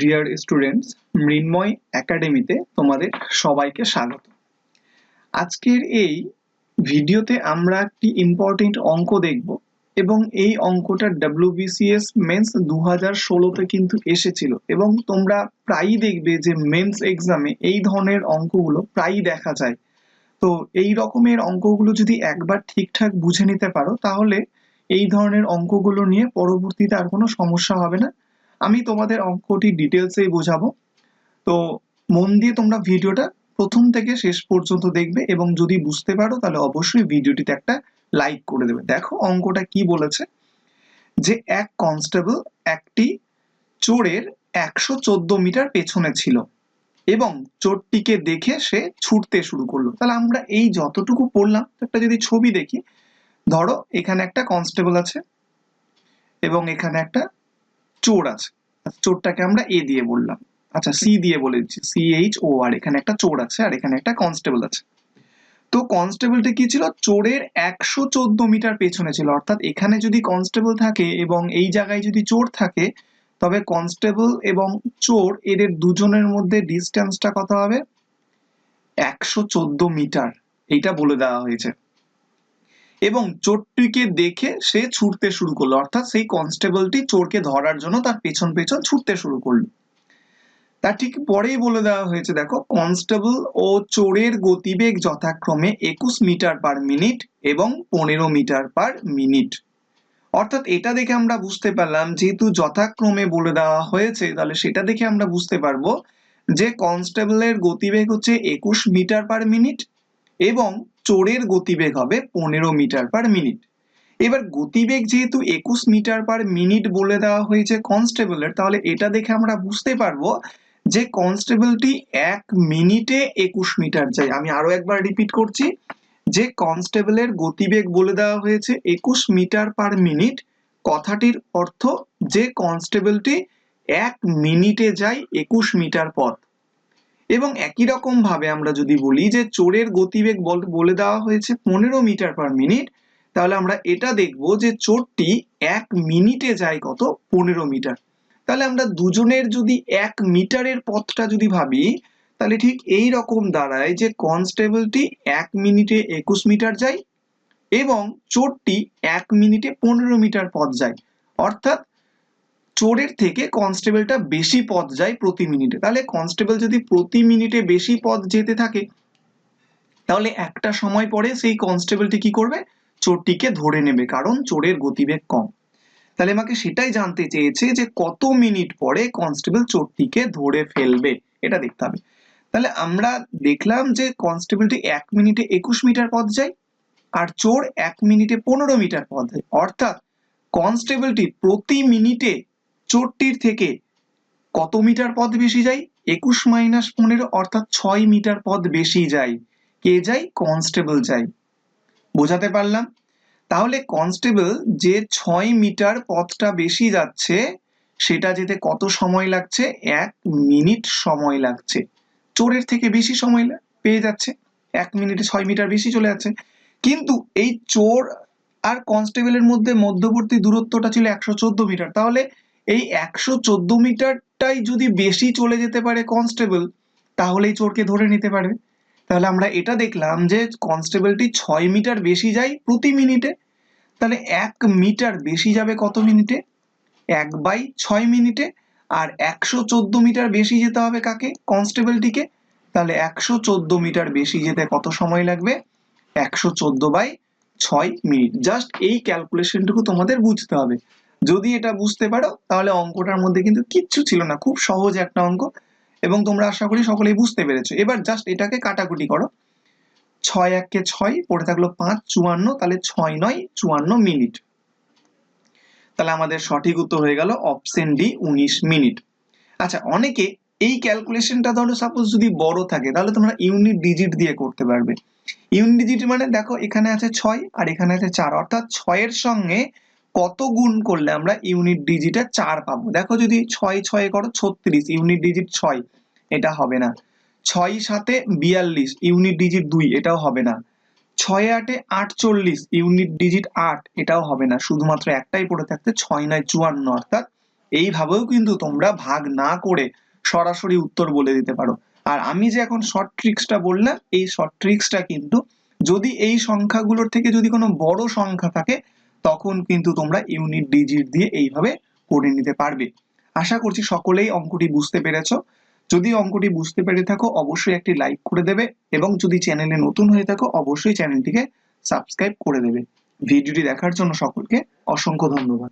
Dear students মৃন্ময় একাডেমিতে তোমাদের সবাইকে স্বাগত। আজকের এই ভিডিওতে আমরা একটি ইম্পর্টেন্ট অঙ্ক দেখব এবং এই অঙ্কটা ডাব্লিউবিসিএস মেন্স দু হাজার ষোলোতে কিন্তু এসেছিল এবং তোমরা প্রায়ই দেখবে যে মেন্স এক্সামে এই ধরনের অঙ্কগুলো প্রায়ই দেখা যায়। তো এই রকমের অঙ্কগুলো যদি একবার ঠিকঠাক বুঝে নিতে পারো, তাহলে এই ধরনের অঙ্কগুলো নিয়ে পরবর্তীতে আর কোনো সমস্যা হবে না। আমি তোমাদের অঙ্কটি ডিটেলসেই বোঝাবো। তো মন দিয়ে তোমরা ভিডিওটা প্রথম থেকে শেষ পর্যন্ত দেখবে এবং যদি বুঝতে পারো, তাহলে অবশ্যই ভিডিওটিতে একটা লাইক করে দেবে। দেখো অঙ্কটা কি বলেছে যে এক কনস্টেবল একটি চোরের একশো চোদ্দ মিটার পেছনে ছিল এবং চোরটিকে দেখে সে ছুটতে শুরু করল। তাহলে আমরা এই যতটুকু পড়লাম, একটা যদি ছবি দেখি, ধরো এখানে একটা কনস্টেবল আছে এবং এখানে একটা চোর আছে। চোরটাকে আমরা এ দিয়ে বললাম। আচ্ছা সি দিয়ে বলে দিচ্ছি। সি এইচ ও আর এখানে একটা চোর আছে আর এখানে একটা কনস্টেবল আছে। তো কনস্টেবলটা কি ছিল? চোরের একশো চোদ্দ মিটার পেছনে ছিল। অর্থাৎ এখানে যদি কনস্টেবল থাকে এবং এই জায়গায় যদি চোর থাকে, তবে কনস্টেবল এবং চোর এদের দুজনের মধ্যে ডিস্টেন্সটা কত হবে? একশো চোদ্দ মিটার। এইটা বলে দেওয়া হয়েছে। এবং চোরটিকে দেখে সে ছুটতে শুরু করল। অর্থাৎ সেই কনস্টেবলটি চোরকে ধরার জন্য তার পেছন পেছন ছুটতে শুরু করল। তার ঠিক পরেই বলে দেওয়া হয়েছে, দেখো কনস্টেবল ও চোরের গতিবেগ যথাক্রমে একুশ মিটার পার মিনিট এবং পনেরো মিটার পার মিনিট অর্থাৎ এটা দেখে আমরা বুঝতে পারলাম, যেহেতু যথাক্রমে বলে দেওয়া হয়েছে, তাহলে সেটা দেখে আমরা বুঝতে পারব যে কনস্টেবলের গতিবেগ হচ্ছে একুশ মিটার পার মিনিট এবং চোরের গতিবেগ হবে পনেরো মিটার পার মিনিট এবার গতিবেগ যেহেতু একুশ মিটার পার মিনিট বলে দেওয়া হয়েছে কনস্টেবলের তাহলে এটা দেখে আমরা বুঝতে পারব যে কনস্টেবলটি এক মিনিটে একুশ মিটার যায়। আমি আরও একবার রিপিট করছি, যে কনস্টেবলের গতিবেগ বলে দেওয়া হয়েছে একুশ মিটার পার মিনিট কথাটির অর্থ যে কনস্টেবলটি এক মিনিটে যায় একুশ মিটার পথ। এবং একই রকম ভাবে আমরা যদি বলি যে চোরের গতিবেগ বলে দেওয়া হয়েছে পনেরো মিটার পার মিনিট তাহলে আমরা এটা দেখব যে চোরটি এক মিনিটে যায় কত? পনেরো মিটার। তাহলে আমরা দুজনের যদি এক মিটারের পথটা যদি ভাবি, তাহলে ঠিক এই রকম দাঁড়ায় যে কনস্টেবলটি এক মিনিটে একুশ মিটার যায় এবং চোরটি এক মিনিটে পনেরো মিটার পথ যায়। অর্থাৎ চোরের থেকে কনস্টেবলটা বেশি পথ যায় প্রতি মিনিটে। তাহলে কনস্টেবল যদি প্রতি মিনিটে বেশি পথ যেতে থাকে, তাহলে একটা সময় পরে সেই কনস্টেবলটি কি করবে? চোরটিকে ধরে নেবে, কারণ চোরের গতিবেগ কম। তাহলে আমাকে সেটাই জানতে চেয়েছে যে কত মিনিট পরে কনস্টেবল চোরটিকে ধরে ফেলবে, এটা দেখতে হবে। তাহলে আমরা দেখলাম যে কনস্টেবলটি এক মিনিটে একুশ মিটার পথ যায়, আর চোর এক মিনিটে পনেরো মিটার পথ যায়। অর্থাৎ কনস্টেবলটি প্রতি মিনিটে চোরটির থেকে কত মিটার পথ বেশি যায়? একুশ মাইনাস পনেরো অর্থাৎ ছয় মিটার পথ বেশি যায়। কে যায়? কনস্টেবল যায়। বোঝাতে পারলাম? তাহলে কনস্টেবল যে ছয় মিটার পথটা বেশি যাচ্ছে, সেটা যেতে কত সময় লাগছে? এক মিনিট সময় লাগছে। চোরের থেকে বেশি সময় পেয়ে যাচ্ছে। এক মিনিটে ছয় মিটার বেশি চলে যাচ্ছে। কিন্তু এই চোর আর কনস্টেবলের মধ্যে মধ্যবর্তী দূরত্বটা ছিল একশো চোদ্দ মিটার। তাহলে এই একশো চোদ্দ মিটারটাই যদি বেশি চলে যেতে পারে কনস্টেবল, তাহলেই চোরকে ধরে নিতে পারবে তাহলে আমরা এটা দেখলাম যে কনস্টেবলটি ছয় মিটার বেশি যায় প্রতি মিনিটে, তাহলে এক মিটার বেশি যাবে কত মিনিটে? এক বাই ছয় মিনিটে। আর একশো চোদ্দ মিটার বেশি যেতে হবে কাকে? কনস্টেবলটিকে। তাহলে একশো চোদ্দ মিটার বেশি যেতে কত সময় লাগবে? একশো চোদ্দ বাই ছয় মিনিট। জাস্ট এই ক্যালকুলেশনটুকু তোমাদের বুঝতে হবে। যদি এটা বুঝতে পারো, তাহলে অঙ্কটার মধ্যে কিন্তু কিচ্ছু ছিল না। খুব সহজ একটা অঙ্ক। এবং তোমরা আশা করি সকলেই বুঝতে পেরেছ। এবার জাস্ট এটাকে কাটাকুটি করো। ছয় এককে ছয়, পড়ে থাকল পাঁচ, চুয়ান্ন, তাহলে ছয় নয়, চুয়ান্ন মিনিট। তাহলে আমাদের সঠিক উত্তর হয়ে গেল অপশন ডি উনিশ মিনিট। আচ্ছা অনেকে এই ক্যালকুলেশনটা ধরো সাপোজ যদি বড় থাকে, তাহলে তোমরা ইউনিট ডিজিট দিয়ে করতে পারবে। ইউনিট ডিজিট মানে দেখো এখানে আছে ছয় আর এখানে আছে চার। অর্থাৎ ছয়ের সঙ্গে কত গুণ করলে আমরা ইউনিট ডিজিটে চার পাবো? দেখো যদি ছয় ছয় করো, ছত্রিশ ইউনিট ডিজিট ছয়, এটা হবে না। ছয় সাথে বিয়াল্লিশ ইউনিট ডিজিট দুই, এটাও হবে না। ছয় আটে আটচল্লিশ ইউনিট ডিজিট আট, এটাও হবে না। শুধুমাত্র একটাই পড়ে থাকতে ছয় নয় চুয়ান্ন, অর্থাৎ এইভাবেও কিন্তু তোমরা ভাগ না করে সরাসরি উত্তর বলে দিতে পারো। আর আমি যে এখন শর্ট ট্রিক্সটা বললাম, এই শর্ট ট্রিক্সটা কিন্তু যদি এই সংখ্যাগুলোর থেকে যদি কোনো বড় সংখ্যা থাকে তখন কিন্তু তোমরা ইউনিট ডিজিট দিয়ে এইভাবে করে নিতে পারবে। আশা করছি সকলেই অঙ্কটি বুঝতে পেরেছ। যদি অঙ্কটি বুঝতে পেরে থাকো, অবশ্যই একটি লাইক করে দেবে এবং যদি চ্যানেলে নতুন হয়ে থাকো, অবশ্যই চ্যানেলটিকে সাবস্ক্রাইব করে দেবে। ভিডিওটি দেখার জন্য সকলকে অসংখ্য ধন্যবাদ।